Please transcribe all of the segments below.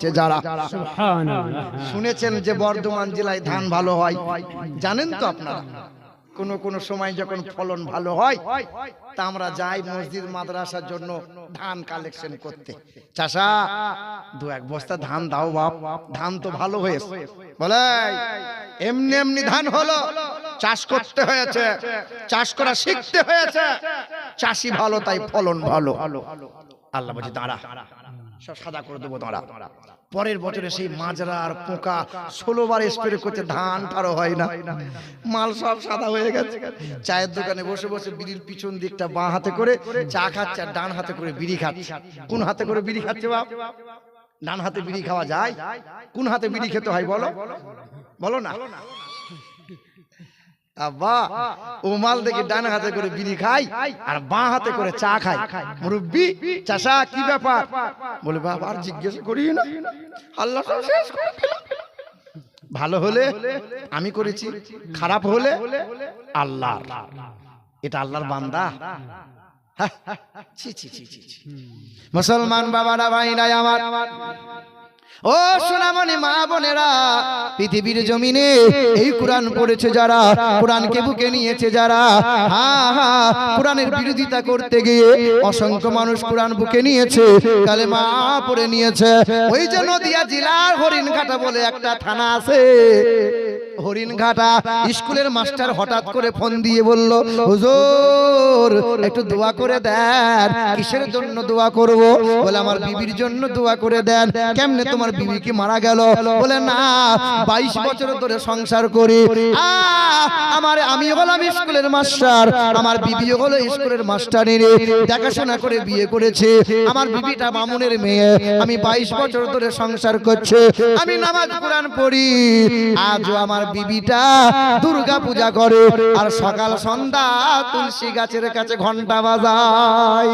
যারা শুনেছেন যে বর্ধমান জেলায় ধান ভালো হয় জানেন তো আপনারা? কোন কোন সময় যখন ফলন ভালো হয় তা আমরা যাই মসজিদ মাদ্রাসার জন্য ধান কালেকশন করতে। চাষা দু এক বস্তা ধান দাও বাপ ধান তো ভালো হয়েছে। বলে এমনি এমনি ধান হলো চাষ করতে হয়েছে চাষ করা শিখতে হয়েছে চাষি ভালো তাই ফলন ভালো। আল্লাহ বলছে দাঁড়া। সব সাদা করে দেবো দাঁড়া পরের বছরে সেই মাজরা আর পোকা ষোলো বার স্প্রে করছে ধান তারও হয় না। মাল সব সাদা হয়ে গেছে। চায়ের দোকানে বসে বসে বিড়ির পিছন দিকটা বাঁ হাতে করে চা খাচ্ছে আর ডান হাতে করে বিড়ি খাচ্ছে। কোন হাতে করে বিড়ি খাচ্ছে বাপ? ডান হাতে বিড়ি খাওয়া যায়। কোন হাতে বিড়ি খেতে হয় বলো? বলো না। আব্বা দেখে ডান হাতে করে বিড়ি খাই আর বাঁ হাতে করে চা খাই। মুরব্বি চাষা কি ব্যাপার? বলে বাবা আর জিজ্ঞেস করি না। আল্লাহ শেষ করে ভালো হলে আমি করেছি খারাপ হলে আল্লাহ এটা আল্লাহর বান্দা। মুসলমান বাবারা ভাইরাই আমার। ও সোনামণি, মা বোনেরা, পৃথিবীর জমিনে এই কোরআন পড়েছে যারা, কোরআনকে বুকে নিয়েছে যারা, হা হা, কোরআনের বিরোধিতা করতে গিয়ে অসংখ্য মানুষ কোরআন বুকে নিয়েছে, কালেমা পড়ে নিয়েছে। ওই যে নদিয়া জেলার হরিণঘাটা বলে একটা থানা আছে। হরিণঘাটা, স্কুলের মাস্টার হঠাৎ করে ফোন দিয়ে বলল, হুজুর, একটু দোয়া করে দেন, কিসের জন্য দোয়া করব? বলে, আমার বিবির জন্য দোয়া করে দেন, কেমনে তোমার বিবি কি মারা গেল? বলে না বাইশ বছর ধরে সংসার করি। আমার আমি হলাম স্কুলের মাস্টার। আমার বিবিও হলো স্কুলের মাস্টারের দেখাশোনা করে বিয়ে করেছে। আমার বিবিটা মামুনের মেয়ে। আমি বাইশ বছর ধরে সংসার করছে। আমি নামাজ কোরআন পড়ি। আজও আমার বিবিটা দুর্গা পূজা করে। আর সকাল সন্ধ্যা তুলসী গাছের কাছে ঘণ্টা বাজায়।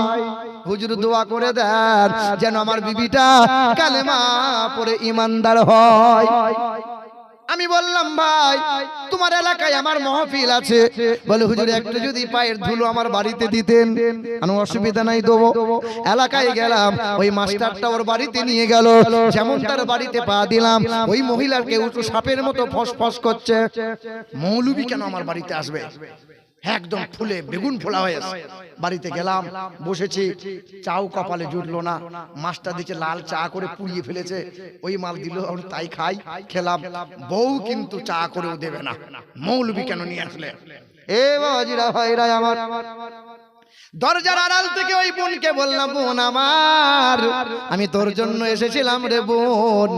হুজুর দোয়া করে দেন যেন আমার বিবিটা কালেমা পড়ে ইমানদার হয়। আমি বললাম, ভাই, তোমার এলাকায় আমার মহফিল আছে। বলে, হুজুর, একটু যদি পায়ের ধুলো আমার বাড়িতে দিতেন কোনো অসুবিধা নাই দেবো। এলাকায় গেলাম, ওই মাস্টারটা ওর বাড়িতে নিয়ে গেল, যেমন তার বাড়িতে পা দিলাম, ওই মহিলার কেউ একটু সাপের মতো ফস ফস করছে। মৌলবি কেন আমার বাড়িতে আসবে? একদম ফুলে বেগুন ফোলা হয়ে। বাড়িতে গেলাম বসেছি চাও কপালে জুটলো না। মাছটা দিচ্ছে লাল চা করে পুড়িয়ে ফেলেছে। ওই মাল দিল তাই খাই খেলাম। বউ কিন্তু চা করেও দেবে না। মৌলবি কেন নিয়ে আসলে? এ বাজিরা ভাইরা আমার। দরজার আড়াল থেকে ওই বোনকে বললাম বোন আমার আমি তোর জন্য এসেছিলাম রে বোন।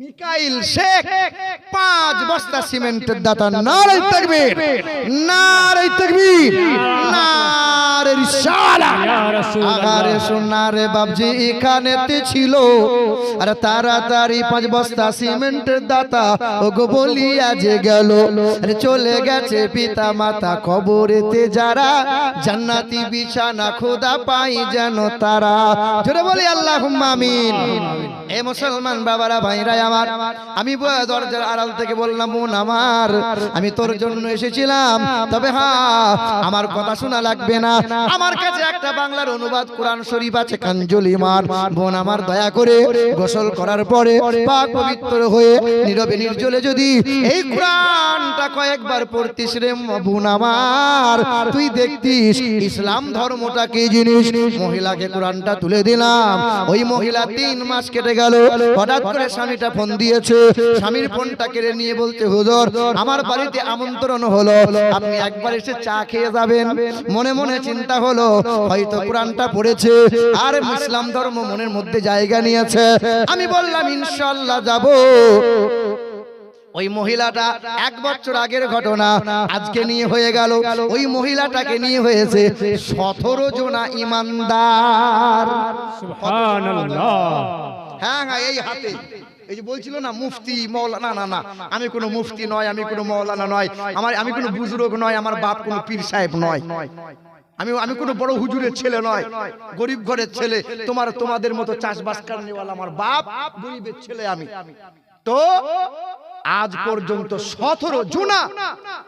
মিকাইল শেখ পাঁচ বস্তা সিমেন্টের দাতা নারাই তাকবীর। নারাই তাকবীর। নারে রিসালা ইয়া। আগারে সোনারে বাবজি এখানেতে ছিল। আর তাড়াতাড়ি পাঁচ বস্তা সিমেন্টের দাতা ওগো বলিয়া যে গেল। আরে চলে গেছে পিতা মাতা কবরেতে যারা। জান্নাতি বিছানা খোদা পাই যেন তারা। জোরে বলি আল্লাহ আমিন। এ মুসলমান বাবারা ভাইরা আমার। আমি দরজার আড়াল থেকে বললাম বোন আমার আমি তোর জন্য এসেছিলাম। তবে হ্যাঁ আমার কথা শোনা লাগবে না। আমার কাছে একটা বাংলার অনুবাদ কোরআন শরীফ আছে কাঞ্জুল ইমান বোন আমার দয়া করে গোসল করার পরে পাক পবিত্র হয়ে নীরবে নির্জলে যদি এই কোরআনটা কয়েকবার পড়তিস রে বোন আমার। তুই দেখতিস ইসলাম ধর্মটা কি জিনিস? মহিলাকে কোরআনটা তুলে দিলাম। ওই মহিলা তিন মাস কেটে গেল। হঠাৎ করে স্বামীটা ফোন দিয়েছে স্বামীর ফোনটা কেড়ে নিয়ে বলতে হুজুর আমার বাড়িতে আমন্ত্রণ হলো আপনি একবার এসে চা খেয়ে যাবেন। মনে মনে চিন্তা হলো হয়তো কোরআনটা পড়েছে আর ইসলাম ধর্ম মনের মধ্যে জায়গা নিয়েছে। আমি বললাম ইনশাল্লাহ যাব। ওই মহিলাটা এক বছর আগের ঘটনা আজকে নিয়ে হয়ে গেল। ওই মহিলাটাকে নিয়ে হয়েছে সতেরো জনা ইমানদার। সুবহানাল্লাহ। হ্যাঁ হ্যাঁ এই হাতে। এই যে বলছিল না মুফতি মৌলানা না না আমি কোনো মুফতি নয় আমি কোনো মৌলানা নয়। আমার আমি কোনো বুজুর্গ নয় আমার বাপ কোনো পীর সাহেব নয়। আমি আমি কোনো বড় হুজুরের ছেলে নয়। গরিব ঘরের ছেলে। তোমার তোমাদের মতো চাষবাস কারণেওয়ালা আমার বাপ গরিবের ছেলে আমি। তো আজ পর্যন্ত সতেরো জুনা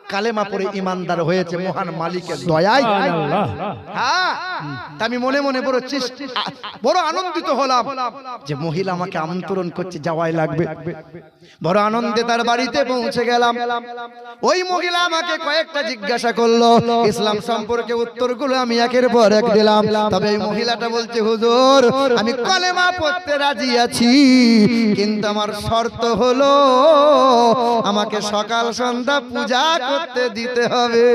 কালেমা পরে ইমানদার হয়েছে মহান মালিকের দয়ায়। হ্যাঁ। আমি মনে মনে বড় চেষ্ট- বড় আনন্দিত হলাম যে মহিলা আমাকে আমন্ত্রণ করছে যাওয়াই লাগবে। বড় আনন্দে তার বাড়িতে পৌঁছে গেলাম। ওই মহিলা আমাকে কয়েকটা জিজ্ঞাসা করল ইসলাম সম্পর্কে উত্তরগুলো আমি একের পর এক দিলাম। তবে এই মহিলাটা বলছে হুজুর আমি কলেমা পড়তে রাজি আছি কিন্তু আমার শর্ত হলো আমাকে সকাল সন্ধ্যা পূজা করতে দিতে হবে।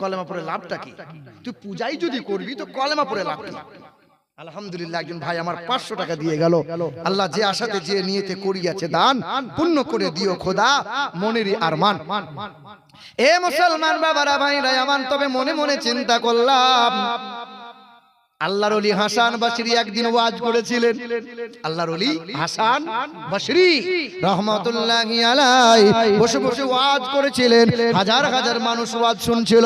কলেমা পড়ে লাভটা কি? তুই পূজাই যদি করবি তো কলেমা পড়ে লাভ কি? আলহামদুলিল্লাহ একজন ভাই আমার পাঁচশো টাকা দিয়ে গেল। আল্লাহ যে আশাতে যে নিয়েতে করিয়াছে দান পুণ্য করে দিও খোদা মনেরই আরমান। এ মুসলমান বাবারা ভাইরা আমার তবে মনে মনে চিন্তা করলাম আল্লাহর অলি হাসান বাসরি একদিন ওয়াজ করেছিলেন। আল্লাহর অলি হাসান বাসরি রহমতুল্লাহ আলাই বসে বসে ওয়াজ করেছিলেন। হাজার হাজার মানুষ ওয়াজ শুনছিল।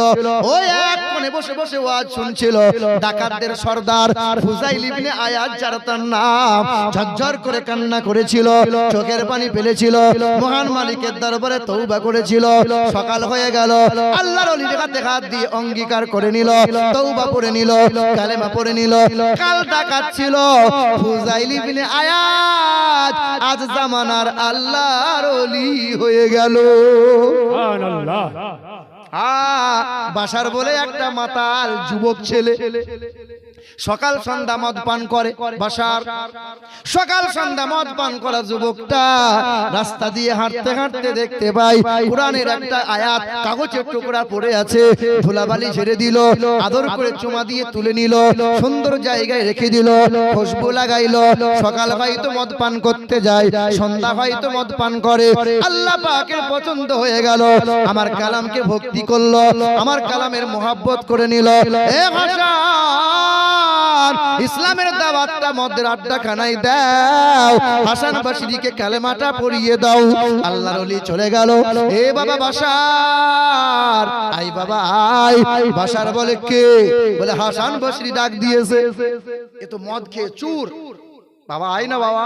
ওই এক কোণে বসে বসে ওয়াজ শুনছিল। ডাকাতদের সর্দার ফুজাইল ইবনে আয়াজ যার তার নাম ঝরঝর করে কান্না করেছিল। চোখের পানি ফেলেছিল। মহান মালিকের দরবারে তৌবা করেছিল। সকাল হয়ে গেল। আল্লাহর অলির হাতে হাত দিয়ে অঙ্গীকার করে নিল। তৌবা করে নিল। কালেমা পড়ে নিল। কাল ডাকাত ছিল। ফুজাইল ইবনে আয়াত আজ জামানার আল্লাহর ওলি হয়ে গেল। সুবহানাল্লাহ। আ, বাসার বলে একটা মাতাল যুবক ছেলে। সকাল সন্ধ্যা মদ পান করে বাসার। সকাল সন্ধ্যা মদ পান করা যুবকটা রাস্তা দিয়ে হাঁটতে হাঁটতে দেখতে পাই কোরআনের একটা আয়াত কাগজের টুকরা পড়ে আছে ধুলাবালি ছেড়ে দিল আদর করে চুমা দিয়ে তুলে নিল সুন্দর জায়গায় রেখে দিল খুশবু লাগাইল সকাল হয়তো মদ পান করতে যায় সন্ধ্যা হয়তো মদ পান করে আল্লাহ পাকের পছন্দ হয়ে গেল আমার কালামকে ভক্তি করল আমার কালামের মোহাব্বত করে নিল এ হাসান ইসলামের দাওয়াতটা মদের আড্ডা খানাই দাও হাসান বাসিরিকে কালেমাটা পড়িয়ে দাও। আল্লাহর ওলি চলে গেল। এ বাবা বাসার, আই বাবা, আই বাসার বলে কে? বলে হাসান বাসিরি ডাক দিয়েছে। এ তো মদ খেয়ে চুর। বাবা, আয় না বাবা।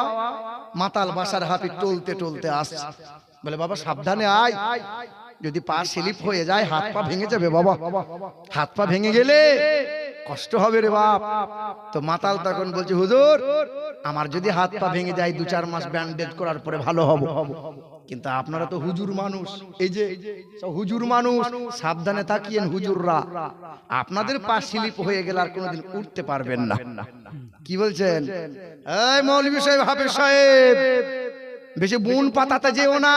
মাতাল বাসার হাফি টলতে টলতে আসছে। বলে বাবা, সাবধানে আয়। যদি পা স্লিপ হয়ে যায়, হাত পা ভেঙে যাবে বাবা। হাত পা ভেঙে গেলে কষ্ট হবে রে বাপ। তো মাতাল তখন বলছে, হুজুর, আমার যদি হাত পা ভেঙে যায় দু চার মাস ব্যান্ডেজ করার পরে ভালো হব। কিন্তু আপনারা তো হুজুর মানুষ। এই যে হুজুর মানুষ, সাবধানে তাকিয়েন হুজুররা। আপনাদের পা স্লিপ হয়ে গেলে আর কোনোদিন উঠতে পারবেন না। কি বলছেন? এই মৌলভী সাহেব, হাফেজ সাহেব, বেশি বুন পাতাতে যেও না।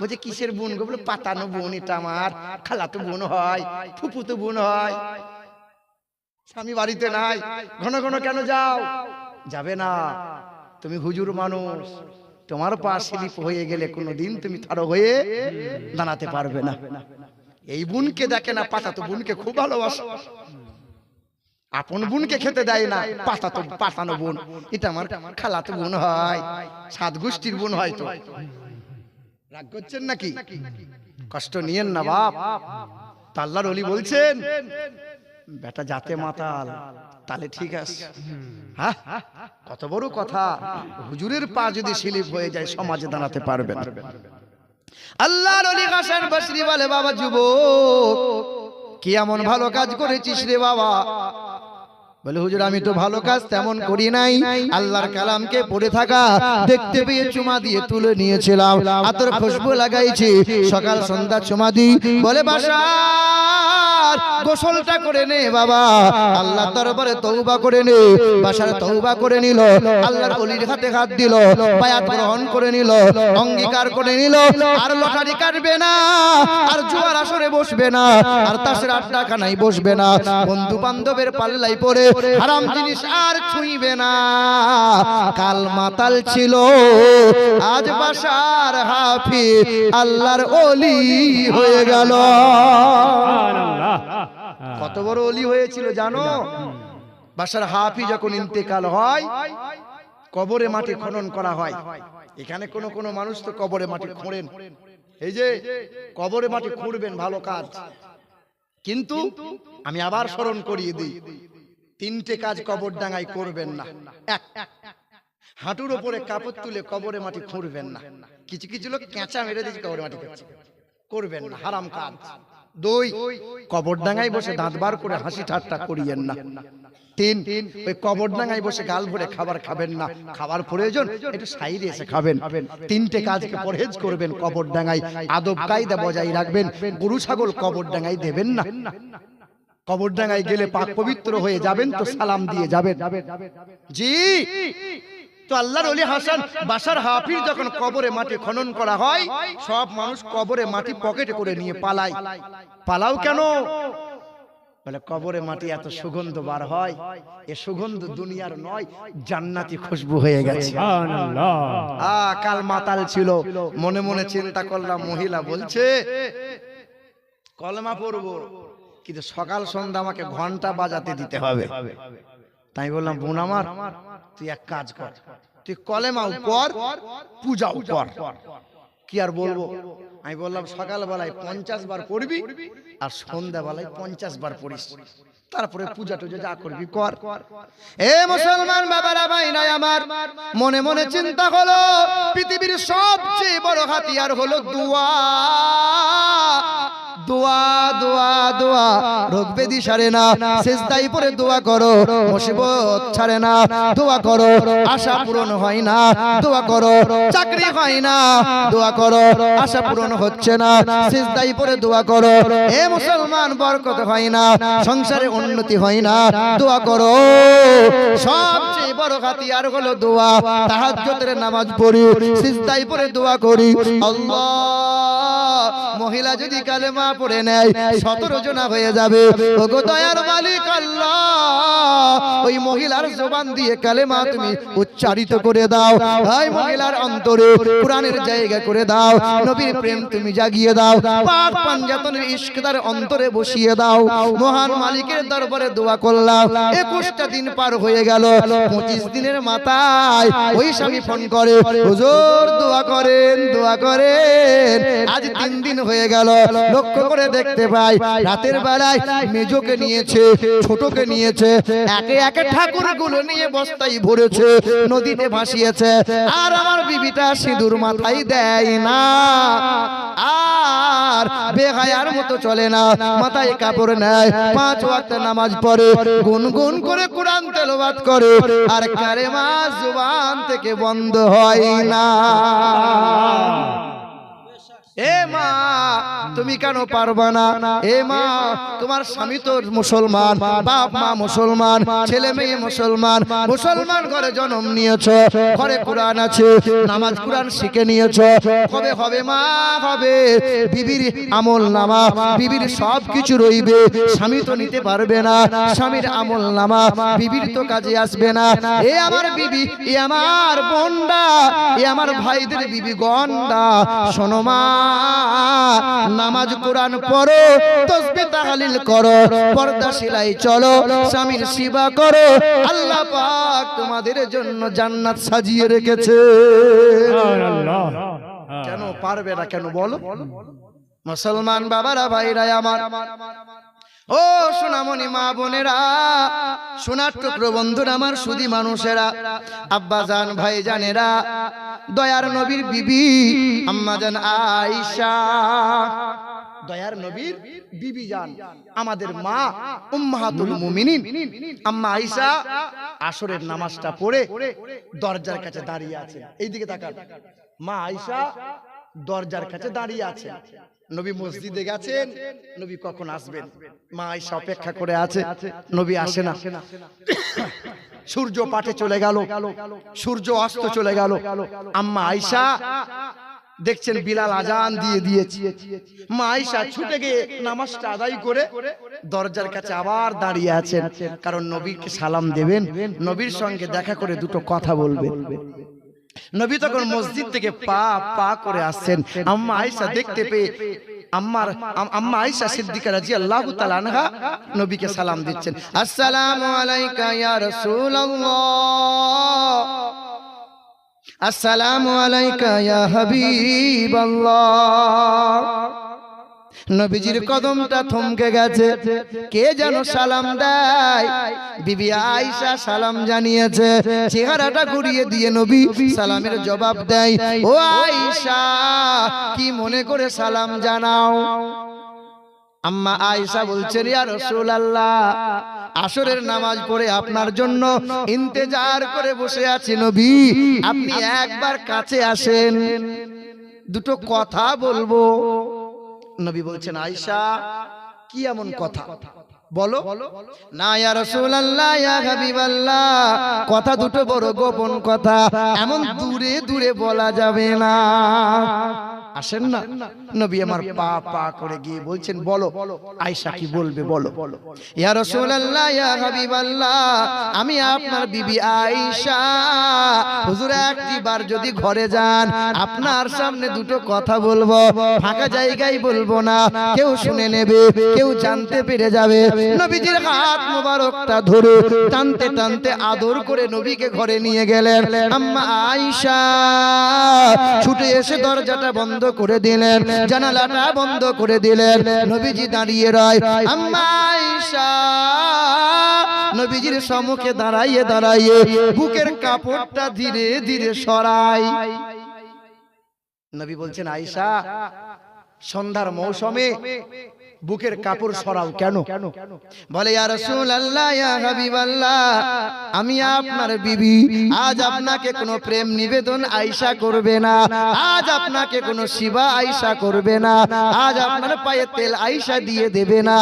বলছে, কিসের বোন গো? বলে, পাতানো বোন এটা আমার। খালাতো বোন হয় ফুপুতো বোন হয়। স্বামী বাড়িতে নাই। ঘন ঘন কেন যাও? যাবে না। তুমি হুজুর মানুষ। তোমার পা স্লিপ হয়ে গেলে কোনোদিন তুমি তারো হয়ে দাঁড়াতে পারবে না। এই বোনকে দেখে না পাতা তো বোনকে খুব ভালোবাসে। আপন বোনকে খেতে দেয় না। পাতা তো পাতানো বোন। এটা আমার খালাতো বোন হয়। সাত গোষ্ঠীর বোন হয়। তো রাগ করছেন নাকি? কষ্ট নিয়েন না বাপ। তা আল্লাহর অলি বলছেন বেটা যাতে মাতাল তাহলে ঠিক আছে। হ্যাঁ কত বড় কথা। হুজুরের পা যদি স্লিপ হয়ে যায় সমাজে দাঁড়াতে পারবেন আল্লাহর অলি হাসান বসরি বলে বাবা যুবক কি এমন ভালো কাজ করেছিস রে বাবা? বলে হুজুর আমি তো ভালো কাজ তেমন করি নাই। আল্লাহর কালামকে পড়ে থাকা দেখতে পেয়ে চুমা দিয়ে তুলে নিয়েছিলাম। আতর খুশবু লাগাইছি সকাল সন্ধ্যা চুমা দিই বলে বাসার গোসলটা করে নে বাবা। আল্লাহ দরবারে তৌবা করে নে বাসার তৌবা করে নিল আল্লাহর অলির হাতে হাত দিল বায়াত গ্রহণ করে নিল অঙ্গীকার করে নিল আর লটারি কাটবে না আর জুয়ার আসরে বসবে না আর তাসের আড্ডা খানায় বসবে না বন্ধু বান্ধবের পাল্লাই পরে হারাম জিনিস আর ছুঁইবে না। কাল মাতাল ছিল, আজ বাসার হাফি আল্লাহর অলি হয়ে গেল। কত বড় অলি হয়েছিল জানো? বাসার হাফি যখন ইন্তেকাল হয়, কবরে মাটি খনন করা হয়। এখানে কোন কোন মানুষ তো কবরে মাটি খোঁড়েন। এই যে, কবরে মাটি খুঁড়বেন ভালো কাজ। কিন্তু আমি আবার স্মরণ করিয়ে দিই তিনটে কাজ কবর ডাঙায় করবেন না। এক, হাঁটুর ওপরে কাপড় তুলে কবরে মাটি খুঁড়বেন না। কিছু কিছু লোক কেঁচা মেরে দিয়েছে কবরে মাটি করবেন না, হারাম কাজ। দুই, কবর ডাঙায় বসে দাঁত বার করে হাসি ঠাট্টা করিয়েন না। তিন, ওই কবর ডাঙায় বসে গাল ভরে খাবার খাবেন না। খাবার প্রয়োজন, একটু সাইডে এসে খাবেন। তিনটে কাজকে পরহেজ করবেন কবর ডাঙায়। আদব কায়দা বজায় রাখবেন। গরু, ছাগল কবর ডাঙায় দেবেন না। কবর ডাঙায় গেলে পাক পবিত্র হয়ে যাবেন তো সালাম দিয়ে যাবেন। জি। তো আল্লাহর অলি হাসান বাসার হাফির যখন কবরে মাটি খনন করা হয় সব মানুষ কবরে মাটি পকেটে করে নিয়ে পালায়। পালাও কেন? বলে কবরে মাটি এত সুগন্ধ বার হয় এ সুগন্ধ দুনিয়ার নয় জান্নাতি খুশবু হয়ে গেছে। আ কাল মাতাল ছিল। মনে মনে চিন্তা করলাম মহিলা বলছে কলমা পড়ব কিন্তু সকাল সন্ধ্যা আমাকে ঘণ্টা বাজাতে দিতে হবে। তাই বললাম বোন আমার তুই এক কাজ কর। তুই কলেমাও কর পূজাও কর কি আর বলব? আমি বললাম সকালবেলায় পঞ্চাশ বার পড়বি আর সন্ধ্যাবেলায় পঞ্চাশ বার পড়িস। তারপরে পূজা টুজা যা করবি কর। এ মুসলমান বাবারা ভাই নাই আমার মনে মনে চিন্তা হলো পৃথিবীর সবচেয়ে বড় হাতিয়ার হলো দুয়া। দোয়া দোয়া দোয়া। রোগ ব্যাধি সারে না শেষদাই পরে দোয়া করো, মুসিবত ছাড়ে না। দোয়া করো, আশা পূরণ হয় না, দোয়া করো, চাকরি হয় না। দোয়া করো, আশা পূরণ হচ্ছে না শেষদাই পরে দোয়া করো। এ মুসলমান, বরকত হয় না, সংসারে উন্নতি হয় না। দোয়া করো, সবচেয়ে বড় হাতিয়ার হলো দোয়া। তাহাজ্জুদের নামাজ পড়ি, সিজদাই পরে দোয়া করি। আল্লাহ মহিলা যদি কালেমা পড়ে নেয় সতেরো জনা হয়ে যাবে। ওগো দয়ার মালিক আল্লাহ। ওই মহিলার জবান দিয়ে কালেমা তুমি উচ্চারিত করে দাও। ভাই মহিলার অন্তরে কোরআনের জায়গা করে দাও। নবীর প্রেম তুমি জাগিয়ে দাও। পাক পাঞ্জাতনের ইশকদার অন্তরে বসিয়ে দাও। মহান মালিকের দরবারে দোয়া করলাম। একুশটা দিন পার হয়ে গেল। পঁচিশ দিনের মাথায় ওই স্বামী ফোন করে হুজুর দোয়া করেন দোয়া করেন আজ তিন দিন হয়ে গেল। লক্ষ্য করে দেখতে পাই, রাতের বেলায় মেজোকে নিয়েছে, ছোটকে নিয়েছে, একে একে ঠাকুরগুলো নিয়ে বস্তায় ভরেছে, নদীতে ভাসিয়েছে। আর আমার বিবিটা সিঁদুর মাথায় দেয় না। আর বেহায়ার মতো চলে না, মাথায় কাপড় নেয়, পাঁচ ওয়াক্ত নামাজ পড়ে, গুনগুন করে কোরআন করে, আর কালেমা জুবান থেকে বন্ধ হয় না। এ মা, তুমি কেন পারবা না? এ মা, তোমার স্বামী তো মুসলমান, বাপ মা মুসলমান, ছেলে মেয়ে মুসলমান মুসলমান ঘরে জন্ম নিয়েছ, ঘরে কোরআন আছে, নামাজ কোরআন শিখে নিয়েছ। হবে মা, হবে। বিবির আমল নামা, বিবির সব কিছু রইবে, স্বামী তো নিতে পারবে না, স্বামীর আমল নামা, বিবির তো কাজে আসবে না। এ আমার বিবি, এ আমার বোনডা, এ আমার ভাইদের বিবি গন্ডা। শোনো মা নামাজ কোরআন পড়ো তসবি তাহালিল করো পর্দা সেলাই চলো স্বামীর সেবা করো আল্লাহ পাক তোমাদের জন্য জান্নাত সাজিয়ে রেখেছে। কেন পারবে না কেন বলো? মুসলমান বাবারা ভাইরা আমার। ও সোনামণি মা বোনেরা সোনার টুকরো বন্ধুরা আমার সুদি মানুষেরা আব্বা জান ভাই জানেরা দয়ার নবীর বিবি আম্মা জান আয়েশা। দয়ার নবীর বিবি যান আমাদের মা উম্মাহাতুল মুমিনিন। আম্মা আয়েশা আসরের নামাজটা পড়ে দরজার কাছে দাঁড়িয়ে আছে এইদিকে তাকান। মা আয়েশা দরজার কাছে দাঁড়িয়ে আছে নবী মসজিদে গেছেন নবী কখন আসবেন? মা আয়েশা অপেক্ষা করে আছে নবী আসে না। সূর্য পাটে চলে গেল সূর্য অস্ত চলে গেল। আম্মা আয়েশা দেখছেন বিলাল আজান দিয়ে দিয়েছে। মা আয়েশা ছুটে গিয়ে নামাজটা আদায় করে দরজার কাছে আবার দাঁড়িয়ে আছেন কারণ নবীকে সালাম দেবেন নবীর সঙ্গে দেখা করে দুটো কথা বলবেন নবী তখন মসজিদ থেকে পা পা করে আসছেন। আম্মা আয়েশা দেখতে পেয়ে আম্মার আম- আম্মা আয়েশা সিদ্দিকা রাদিয়াল্লাহু তাআলা আনহা নবীকে সালাম দিচ্ছেন। আসসালামু আলাইকা ইয়া রাসূলুল্লাহ। আসসালামু আলাইকা ইয়া হাবিবাল্লাহ। নবীজির কদমটা থমকে গেছে। কে যেন সালাম দেয়? বিবি আয়েশা সালাম জানিয়েছে। চেহারাটা ঘুরিয়ে দিয়ে নবী সালামের জবাব দেয়। ও আয়েশা কি মনে করে সালাম জানাও? আম্মা আয়েশা বলছেন ইয়া রাসূলুল্লাহ আসরের নামাজ পড়ে আপনার জন্য ইন্তেজার করে বসে আছি নবী। আপনি একবার কাছে আসেন। দুটো কথা বলব। নবী বলছেন আয়সা কি এমন কথা? বলো। না ইয়া রাসূলুল্লাহ ইয়া হাবিবাল্লাহ। কথা দুটো বড় গোপন কথা। এমন দূরে দূরে বলা যাবে না। আসেন না। নবী আমার পা পা করে গিয়ে বলছেন বলো। আয়েশা কি বলবে বলো। ইয়া রাসূলুল্লাহ ইয়া হাবিবাল্লাহ আমি আপনার বিবি আয়েশা। হুজুর একটি বার যদি ঘরে যান আপনার সামনে দুটো কথা বলব। ফাঁকা জায়গায় বলব না। কেউ শুনে নেবে কেউ জানতে পেরে যাবে। নবীজির হাত মোবারকটা ধরে টানতে টানতে আদর করে নবীকে ঘরে নিয়ে গেলেন। আম্মা আয়েশা ছুটে এসে দরজাটা বন্ধ করে দিলেন। জানালাটা বন্ধ করে দিলেন। নবীজি দাঁড়িয়ে রয়। আম্মা আয়েশা নবীজির সম্মুখে দাঁড়াইয়ে দাঁড়াইয়ে বুকের কাপড়টা ধীরে ধীরে সরাই। নবী বলছেন আয়েশা সন্ধ্যার মৌসুমে বুকের কাপড় সরাও কেন? বলে আমি আপনার বিবি। আজ আপনাকে কোনো প্রেম নিবেদন আয়েশা করবে না। আজ আপনাকে কোনো শিবা আয়েশা করবে না। আজ আপনার পায়ে তেল আয়েশা দিয়ে দেবে না।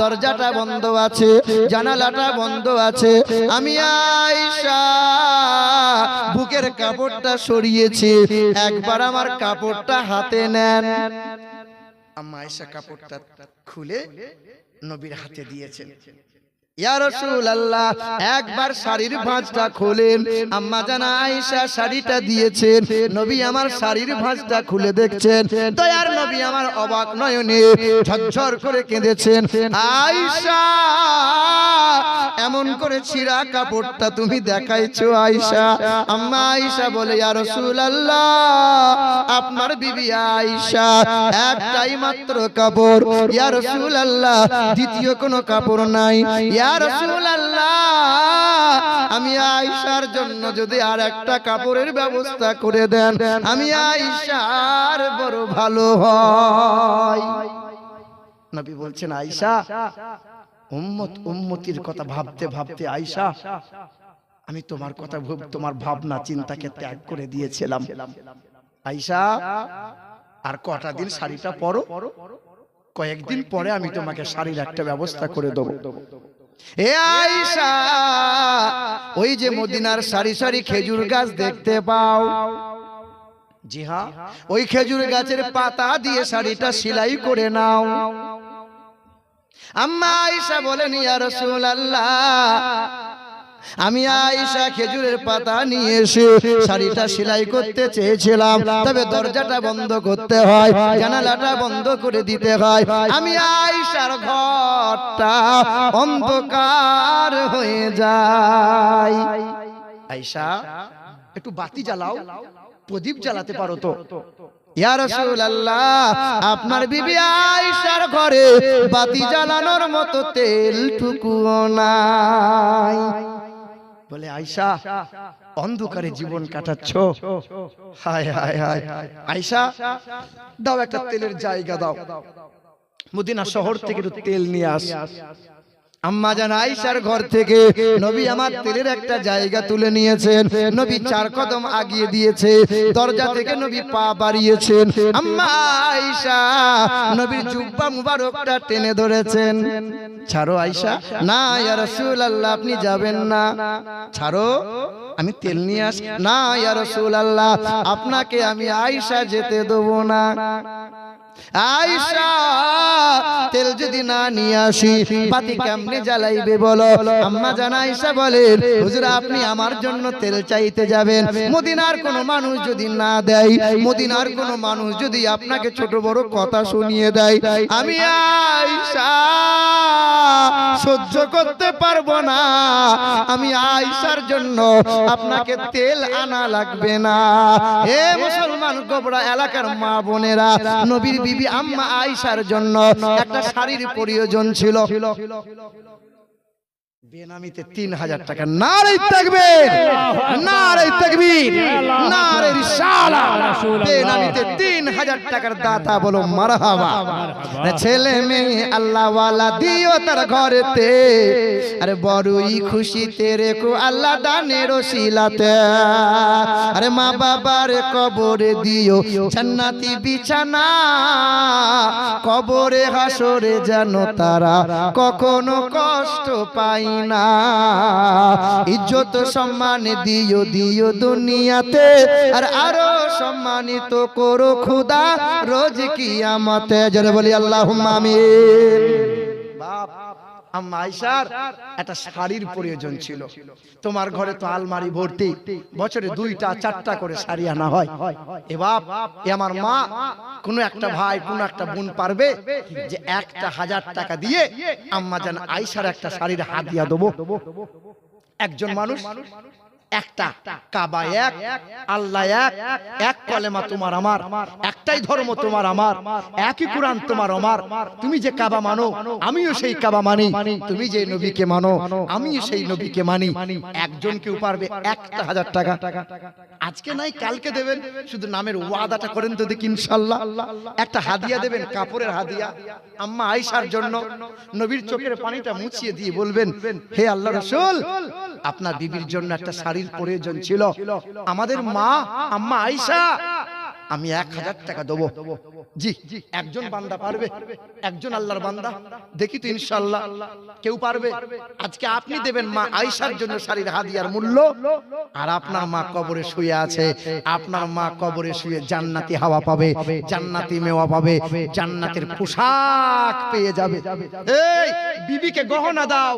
দরজাটা বন্ধ আছে জানালাটা বন্ধ আছে। আমি আয়েশা বুকের কাপড়টা সরিয়েছি। একবার আমার কাপড়টা হাতে নেন। আম্মা আয়েশা কাপড়টা খুলে নবীর হাতে দিয়েছেন। একবার শাড়ির ভাঁজটা খোলেন। আম্মা জানা আয়েশা শাড়িটা দিয়েছেন। নবী আমার শাড়ির ভাঁজটা খুলে দেখছেন। দয়ার নবী আমার অবাক নয়নে ঝরঝর করে কেঁদেছেন। আয়েশা! এমন করে ছিঁড়া কাপড়টা তুমি দেখাইছো আয়েশা। আম্মা আয়েশা বলে ইয়া রাসূলুল্লাহ আপনার বিবি আয়েশা একটাই মাত্র কাপড়। ইয়া রাসূলুল্লাহ দ্বিতীয় কোনো কাপড় নাই। ইয়া রাসূলুল্লাহ আমি আয়েশার জন্য যদি আর একটা কাপড়ের ব্যবস্থা করে দেন আমি আয়েশার বড় ভালো হয়। নবী বলছেন আয়েশা উম্মত উম্মতির কথা ভাবতে ভাবতে আয়েশা আমি তোমার কথা ভাব- তোমার ভাবনা চিন্তাকে ত্যাগ করে দিয়েছিলাম। আয়েশা আর কটা দিন শাড়িটা পরো। কয়েকদিন পরে আমি তোমাকে শাড়ির একটা ব্যবস্থা করে দেবো। এ আয়েশা ওই যে মদিনার সারি সারি খেজুর গাছ দেখতে পাও। জি হ্যাঁ ওই খেজুর গাছের পাতা দিয়ে শাড়িটা সেলাই করে নাও। আম্মা আয়েশা বলেন, ইয়া রাসূলুল্লাহ, আমি আয়েশা খেজুরের পাতা নিয়ে এসে শাড়িটা সেলাই করতে চেয়েছিলাম। তবে দরজাটা বন্ধ করতে হয়, জানালাটা বন্ধ করে দিতে হয়। আমি আয়েশার ঘরটা অন্ধকার হয়ে যায়। আয়েশা, একটু বাতি জ্বালাও, প্রদীপ জ্বালাতে পারো তো। ইয়া রাসূলুল্লাহ আপনার বিবি আয়েশার ঘরে বাতি জ্বালানোর মতো তেল টুকুও নাই। বলে আয়েশা অন্ধকারে জীবন কাটাচ্ছ? হায় হায় হায়। আয়েশা দাও একটা তেলের জায়গা দাও। মদিনা শহর থেকে একটু তেল নিয়ে আস। আম্মা জান আয়েশার ঘর থেকে নবী আমার তেলের একটা জায়গা তুলে নিয়েছেন। নবী চার কদম আগিয়ে দিয়েছে। দরজা থেকে নবী পা বাড়িয়েছেন। আম্মা আয়েশা, নবীর জুব্বা মুবারকটা টেনে ধরেছেন। ছাড়ো আয়েশা। না, ইয়া রাসূলুল্লাহ, আপনি যাবেন না। ছাড়ো, আমি তেল নিয়ে আস, না, ইয়া রাসূলুল্লাহ, আপনাকে আমি আয়েশা যেতে দেবো না। আয়সা তেল যদি না নিয়ে আসি, বাতি কেমনে জ্বালাইবে বলো? আম্মা জান আয়সা বলেন, হুজুর, আপনি আমার জন্য তেল চাইতে যাবেন। মদিনার কোন মানুষ যদি না দেয়, মদিনার কোন মানুষ যদি আপনাকে ছোট বড় কথা শুনিয়ে দেয়, আমি আয়সা সহ্য করতে পারব না। আমি আয়সার জন্য আপনাকে তেল আনা লাগবে না। হে মুসলমান গোবরা এলাকার মা বোনেরা, নবীর বিবি আম্মা আয়সার জন্য একটা শাড়ির প্রয়োজন ছিল। বেনামিতে তিন হাজার টাকা। নারে তাকবীর! নারে তাকবীর! নারে রিসালা! বেনামিতে তিন হাজার টাকার দাতা বলো মারহাবা। ছেলে মেয়ে আল্লাহ ওয়ালা দিও তার ঘরেতে। আরে বড়ই খুশিতে রেখো আল্লাহ দানের শিলাতে আরে মা বাবার কবরে দিও জান্নাতি বিছানা। কবরে হাসরে যেন তারা কখনো কষ্ট পাই না ইজ্জত, সম্মান দিও দিও দুনিয়াতে। আর আরও সম্মানিত করো খুদা। রোজ কিয়ামতে আমাতে বলি আল্লাহ আমিন। বাপ। আম্মা একটা শাড়ির প্রয়োজন ছিল। তোমার ঘরে তো আলমারি ভর্তি, বছরে দুইটা, চারটা করে শাড়ি আনা হয়। এ আমার মা, কোনো একটা ভাই, কোনো একটা বোন পারবে যে একটা হাজার টাকা দিয়ে আম্মা যেন আয়েশার একটা শাড়ির হাতিয়া দেবো। একজন মানুষ একটা কাবা এক আল্লাহ এক এক কলেমা তোমার আমার একটাই ধর্ম তোমার আমার একই কোরআন তোমার আমার তুমি যে কাবা মানো আমিও সেই কাবা মানি তুমি যে নবীকে মানো আমিও সেই নবীকে মানি একজন কেউ পারবে একটা হাজার টাকা আজকে নাই কালকে দেবেন শুধু নামের ওয়াদাটা করেন তো দেখি ইনশাল্লাহ। একটা হাদিয়া দেবেন কাপড়ের হাদিয়া। আম্মা আয়েশার জন্য নবীর চোখের পানিটা মুছিয়ে দিয়ে বলবেন হে আল্লাহ রসুল আপনার বিবির জন্য একটা শাড়ির প্রয়োজন ছিল আমাদের মা আম্মা আয়েশা আমি এক হাজার টাকা দেবো। জি একজন বান্দা পারবে। একজন আল্লাহর বান্দা। দেখি তো ইনশাল্লাহ কেউ পারবে? আজকে আপনি দেবেন মা আয়েশার জন্য শাড়ির হাদিয়ার মূল্য। আর আপনার মা কবরে শুয়ে আছে। আপনার মা কবরে শুয়ে জান্নাতি হাওয়া পাবে জান্নাতি মেওয়া পাবে জান্নাতের পোশাক পেয়ে যাবে। এই বিবিকে গহনা দাও।